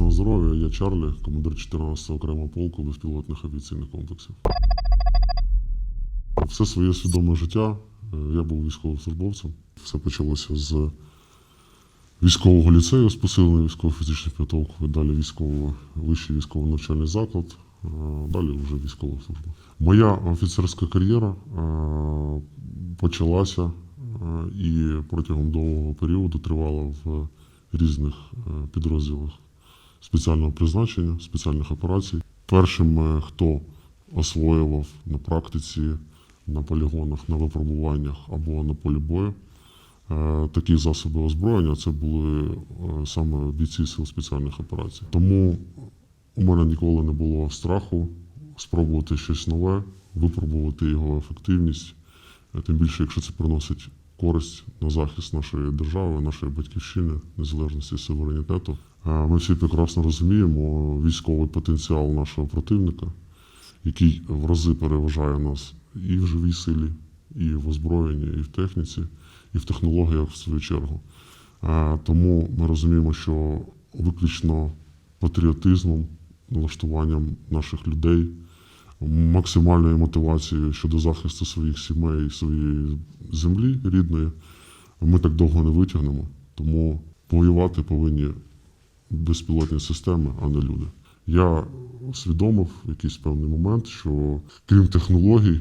Міцного здоров'я, я Чарлі, командир 14-го окремого полку безпілотних авіаційних комплексів. Все своє свідоме життя е, я був військовослужбовцем. Все почалося з військового ліцею з посиленою військово-фізичною підготовкою, далі військово, вищий військово-навчальний заклад, е, далі вже військова служба. Моя офіцерська кар'єра е, почалася і протягом довгого періоду тривала в різних підрозділах спеціального призначення, спеціальних операцій. Першим, е, хто освоював на практиці, на полігонах, на випробуваннях або на полі бою е, такі засоби озброєння, це були е, саме бійці сил спеціальних операцій. Тому у мене ніколи не було страху спробувати щось нове, випробувати його ефективність, тим більше, якщо це приносить користь на захист нашої держави, нашої батьківщини, незалежності суверенітету. Е, Ми всі прекрасно розуміємо військовий потенціал нашого противника, який в рази переважає нас і в живій силі, і в озброєнні, і в техніці, і в технологіях в свою чергу. Е, Тому ми розуміємо, що виключно патріотизмом, налаштуванням наших людей, максимальною мотивацією щодо захисту своїх сімей, своєї землі рідної, ми так довго не витягнемо. Тому воювати повинні безпілотні системи, а не люди. Я усвідомив в якийсь певний момент, що крім технологій,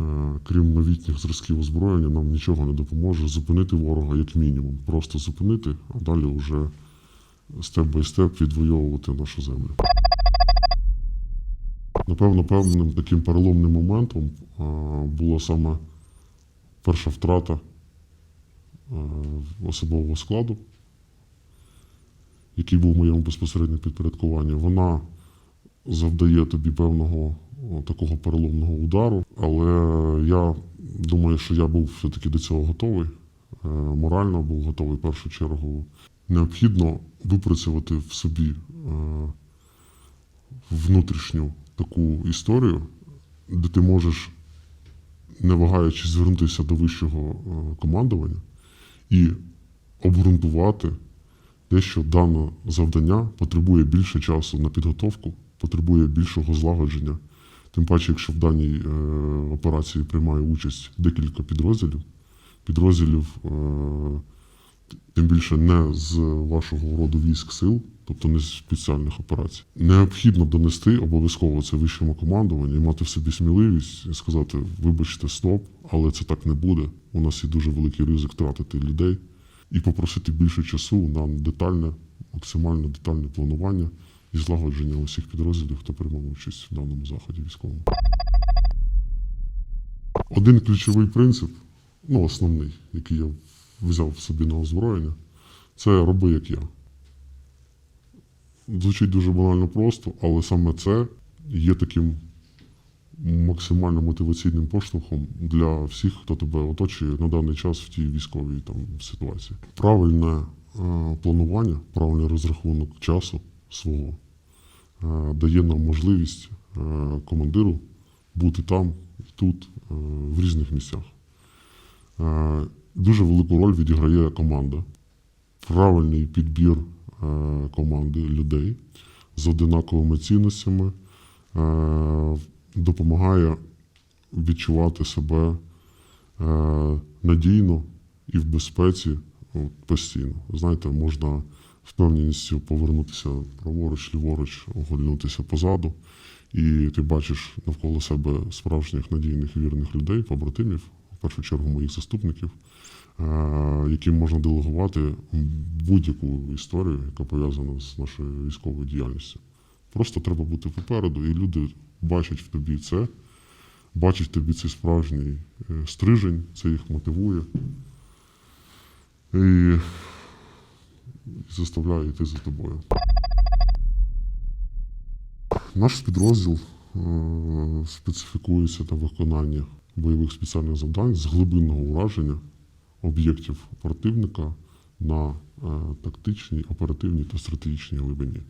е, крім новітніх зразків озброєння, нам нічого не допоможе зупинити ворога як мінімум. Просто зупинити, а далі вже степ бай степ відвоювати нашу землю. Напевно, певним таким переломним моментом е, була саме перша втрата е, особового складу, який був в моєму безпосередньо підпорядкуванні. Вона завдає тобі певного такого переломного удару, але я думаю, що я був все-таки до цього готовий. Е, Морально був готовий в першу чергу. Необхідно випрацювати в собі е, внутрішню таку історію, де ти можеш, не вагаючись, звернутися до вищого е, командування і обґрунтувати те, що дане завдання потребує більше часу на підготовку, потребує більшого злагодження. Тим паче, якщо в даній е, операції приймає участь декілька підрозділів, підрозділів, е, тим більше не з вашого роду військ сил, тобто не з спеціальних операцій. Необхідно донести обов'язково це вищому командуванню і мати в собі сміливість і сказати: вибачте, стоп, але це так не буде. У нас є дуже великий ризик втратити людей і попросити більше часу на детальне, максимально детальне планування і злагодження усіх підрозділів, хто приймав участь в даному заході військовому. Один ключовий принцип, ну основний, який я взяв собі на озброєння, це роби як я. Звучить дуже банально просто, але саме це є таким максимально мотиваційним поштовхом для всіх, хто тебе оточує на даний час в тій військовій там ситуації. Правильне е, планування, правильний розрахунок часу свого е, дає нам можливість е, командиру бути там і тут, в різних місцях. Дуже велику роль відіграє команда. Правильний підбір команди людей з одинаковими цінностями допомагає відчувати себе е, надійно і в безпеці постійно. Знаєте, можна впевненістю повернутися праворуч, ліворуч, оглянутися позаду, і ти бачиш навколо себе справжніх надійних і вірних людей, побратимів, в першу чергу моїх заступників, е, яким можна делегувати будь-яку історію, яка пов'язана з нашою військовою діяльністю. Просто треба бути попереду, і люди бачать в тобі це, бачать в тобі цей справжній е, стрижень, це їх мотивує і заставляє йти за тобою. Наш підрозділ е, специфікується на виконання бойових спеціальних завдань з глибинного ураження об'єктів противника на е, тактичній, оперативній та стратегічній глибині.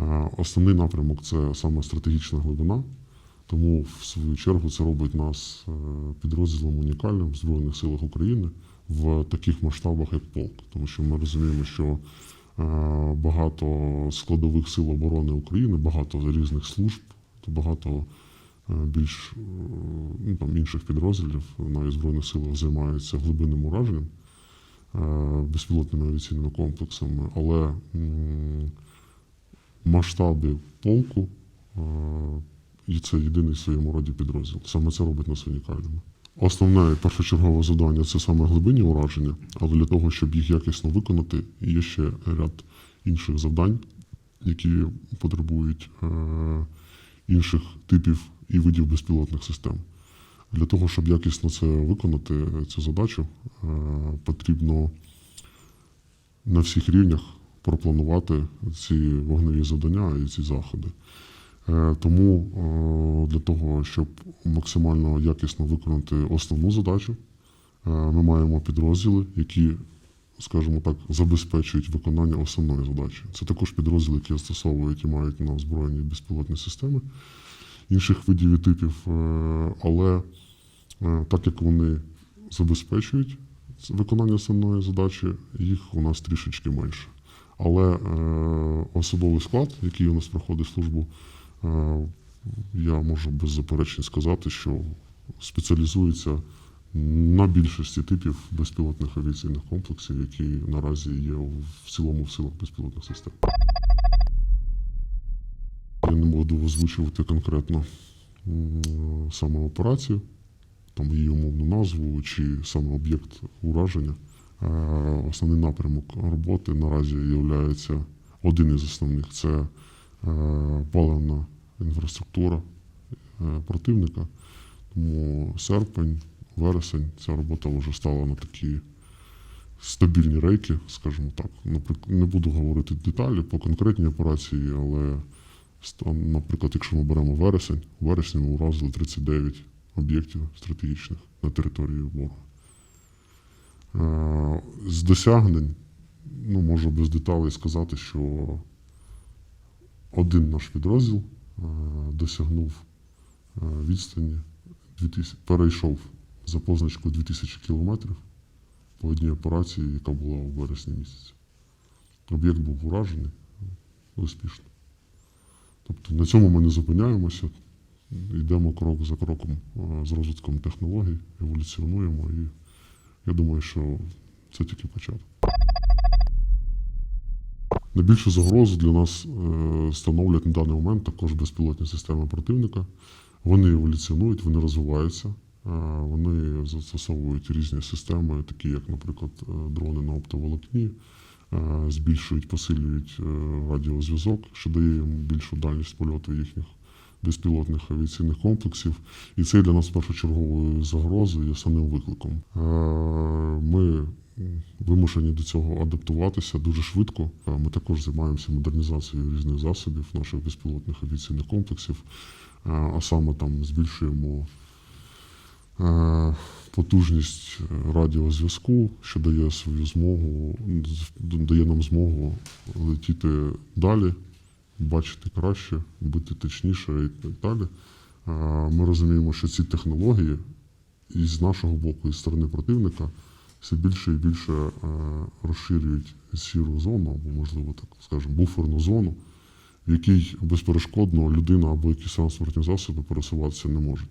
Е, Основний напрямок це саме стратегічна глибина, тому в свою чергу це робить нас е, підрозділом унікальним в Збройних силах України в таких масштабах, як полк. Тому що ми розуміємо, що багато складових сил оборони України, багато різних служб, то багато е, більш е, ну, там, інших підрозділів навіть Збройних силах займаються глибинним ураженням е, безпілотними авіаційними комплексами, але масштаби полку е, і це єдиний в своєму роді підрозділ. Саме це робить нас унікальними. Основне першочергове завдання це саме глибинні ураження, але для того, щоб їх якісно виконати, є ще ряд інших завдань, які потребують е, інших типів і видів безпілотних систем. Для того, щоб якісно це виконати, цю задачу, е, потрібно на всіх рівнях пропланувати ці вогневі завдання і ці заходи. Е, Тому е, для того, щоб максимально якісно виконати основну задачу, е, ми маємо підрозділи, які, скажімо так, забезпечують виконання основної задачі. Це також підрозділи, які застосовують і мають на озброєнні безпілотні системи інших видів і типів, але так як вони забезпечують виконання основної задачі, їх у нас трішечки менше. Але е, особовий склад, який у нас проходить службу, е, я можу без заперечень сказати, що спеціалізується на більшості типів безпілотних авіаційних комплексів, які наразі є в цілому в силах безпілотних систем. Я не буду озвучувати конкретно саме операцію, там її умовну назву чи саме об'єкт ураження. Е, Основний напрямок роботи наразі є один із основних це е, паливна інфраструктура е, противника. Тому серпень, вересень ця робота вже стала на такі стабільні рейки, скажімо так. Не буду говорити деталі по конкретній операції, але наприклад, якщо ми беремо вересень, у вересні ми уразили 39 об'єктів стратегічних на території ворога. Е, З досягнень, ну, можу без деталей сказати, що один наш підрозділ е, досягнув е, відстані 2000, перейшов за позначку 2000 кілометрів по одній операції, яка була у вересні місяці. Об'єкт був уражений успішно. Тобто на цьому ми не зупиняємося, йдемо крок за кроком з розвитком технологій, еволюціонуємо і я думаю, що це тільки початок. Найбільшу загрозу для нас е, становлять на даний момент також безпілотні системи противника. Вони еволюціонують, вони розвиваються, е, вони застосовують різні системи, такі як, наприклад, е, дрони на оптоволокні, збільшують, посилюють радіозв'язок, що дає їм більшу дальність польоту їхніх безпілотних авіаційних комплексів. І це для нас першочерговою загрозою і основним викликом. Е, Ми вимушені до цього адаптуватися дуже швидко. Е, Ми також займаємося модернізацією різних засобів наших безпілотних авіаційних комплексів, Е, а саме там збільшуємо потужність радіозв'язку, що дає свою змогу, дає нам змогу летіти далі, бачити краще, бути точніше і так далі. Е, Ми розуміємо, що ці технології і з нашого боку, і сторони противника, все більше і більше е, розширюють сіру зону, або, можливо, так скажемо, буферну зону, в якій безперешкодно людина або якісь транспортні засоби пересуватися не можуть.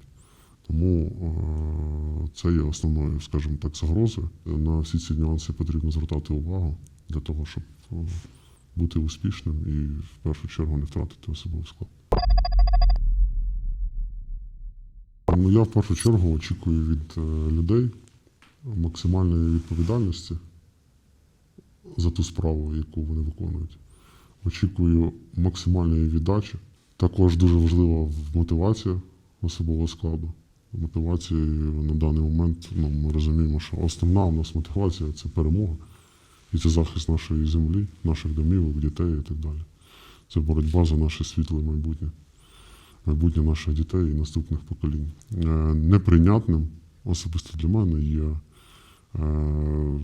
Тому е, це є основною, скажімо так, загрозою. На всі ці нюанси потрібно звертати увагу для того, щоб бути успішним і в першу чергу не втратити особовий склад. Ну, я в першу чергу очікую від е, людей максимальної відповідальності за ту справу, яку вони виконують. Очікую максимальної віддачі. Також дуже важлива мотивація особового складу. Мотивація на даний момент ну, ми розуміємо, що основна у нас мотивація це перемога. І це захист нашої землі, наших домівок, дітей і так далі. Це боротьба за наше світле майбутнє, майбутнє наших дітей і наступних поколінь. Е, Неприйнятним особисто для мене є е,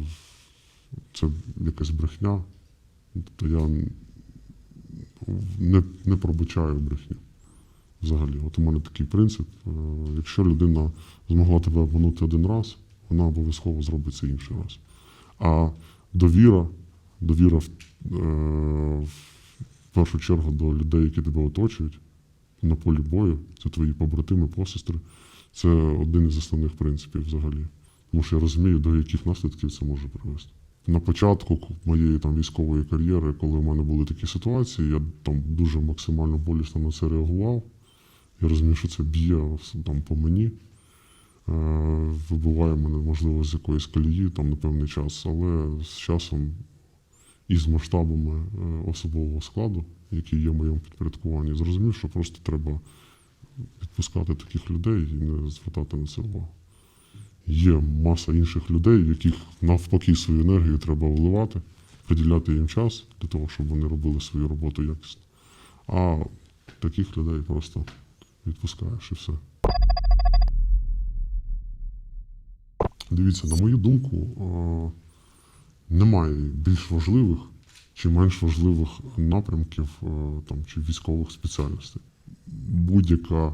це якась брехня. Тобто я не, не пробачаю брехню взагалі. От у мене такий принцип. е, Якщо людина змогла тебе обманути один раз, вона обов'язково зробить це інший раз. А довіра довіра в, е, в першу чергу до людей, які тебе оточують на полі бою. Це твої побратими, посестри. Це один із основних принципів взагалі. Тому що я розумію, до яких наслідків це може привести. На початку моєї там військової кар'єри, коли в мене були такі ситуації, я там дуже максимально болісно на це реагував. Я розумію, що це б'є там по мені, е, вибиває мене, можливо, з якоїсь колії там на певний час, але з часом і з масштабами е, особового складу, який є в моєму підпорядкуванні, зрозумів, що просто треба відпускати таких людей і не звертати на це увагу. Є маса інших людей, яких навпаки свою енергію треба вливати, приділяти їм час для того, щоб вони робили свою роботу якісно. А таких людей просто відпускаєш і все. Дивіться, на мою думку, е, немає більш важливих чи менш важливих напрямків е, там, чи військових спеціальностей. Будь-яка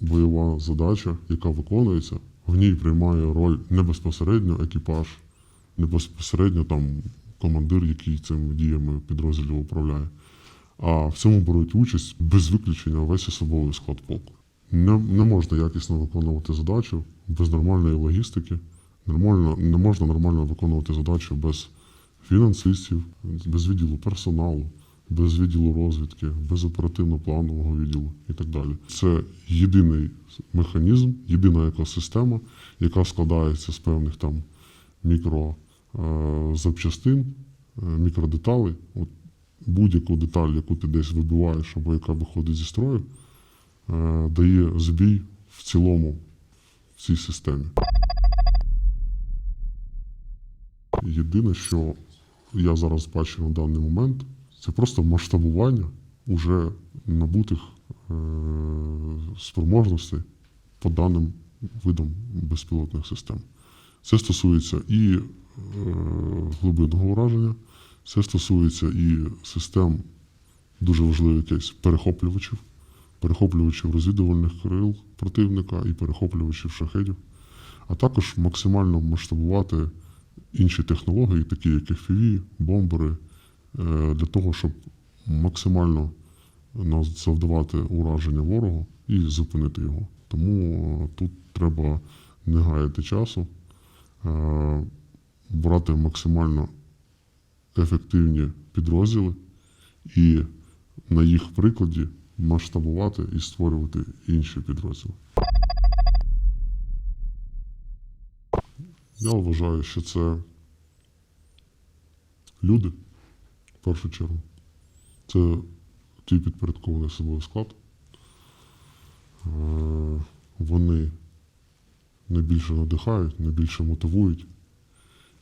бойова задача, яка виконується, в ній приймає роль не безпосередньо екіпаж, не безпосередньо там командир, який цими діями підрозділів управляє. А в цьому беруть участь без виключення весь особовий склад полку. Не, не можна якісно виконувати задачу без нормальної логістики, нормально, не можна нормально виконувати задачу без фінансистів, без відділу персоналу, без відділу розвідки, без оперативно-планового відділу і так далі. Це єдиний механізм, єдина екосистема, яка складається з певних там мікро е, е, мікродеталей. От будь-яку деталь, яку ти десь вибиваєш або яка виходить зі строю, е, дає збій в цілому в цій системі. Єдине, що я зараз бачу на даний момент, це просто масштабування уже набутих е, спроможностей по даним видам безпілотних систем. Це стосується і е, глибинного ураження, це стосується і систем дуже важливих якихось перехоплювачів, перехоплювачів розвідувальних крил противника і перехоплювачів шахедів, а також максимально масштабувати інші технології, такі як FPV, бомбери, е, для того, щоб максимально завдавати ураження ворогу і зупинити його. Тому е, тут треба не гаяти часу, е, брати максимально ефективні підрозділи і на їх прикладі масштабувати і створювати інші підрозділи. Я вважаю, що це люди, в першу чергу. Це твій підпорядкований особовий склад. Е, Вони найбільше надихають, найбільше мотивують.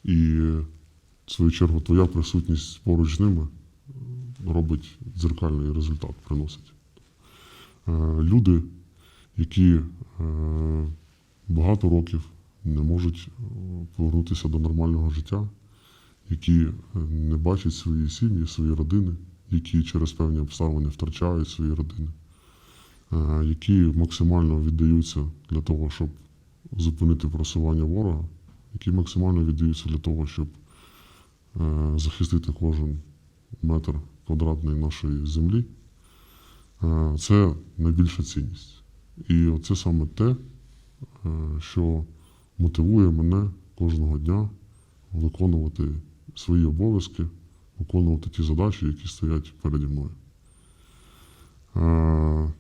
І, в свою чергу, твоя присутність поруч з ними робить дзеркальний результат, приносить. Е, Люди, які е, багато років не можуть е, повернутися до нормального життя, які е, не бачать свої сім'ї, свої родини, які через певні обставини втрачають свої родини, е, які максимально віддаються для того, щоб зупинити просування ворога, які максимально віддаються для того, щоб захистити кожен метр квадратний нашої землі. Це найбільша цінність. І це саме те, що мотивує мене кожного дня виконувати свої обов'язки, виконувати ті задачі, які стоять переді мною. Е,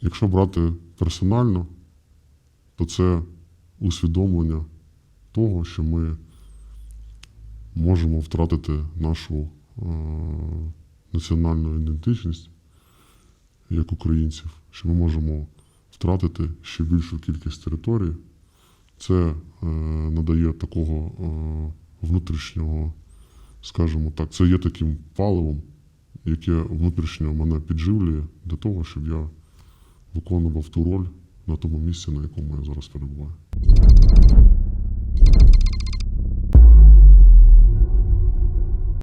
Якщо брати персонально, то це усвідомлення того, що ми можемо втратити нашу е, національну ідентичність як українців, що ми можемо втратити ще більшу кількість території. Це е, надає такого е, внутрішнього, скажімо так, це є таким паливом, яке внутрішньо мене підживлює для того, щоб я виконував ту роль на тому місці, на якому я зараз перебуваю.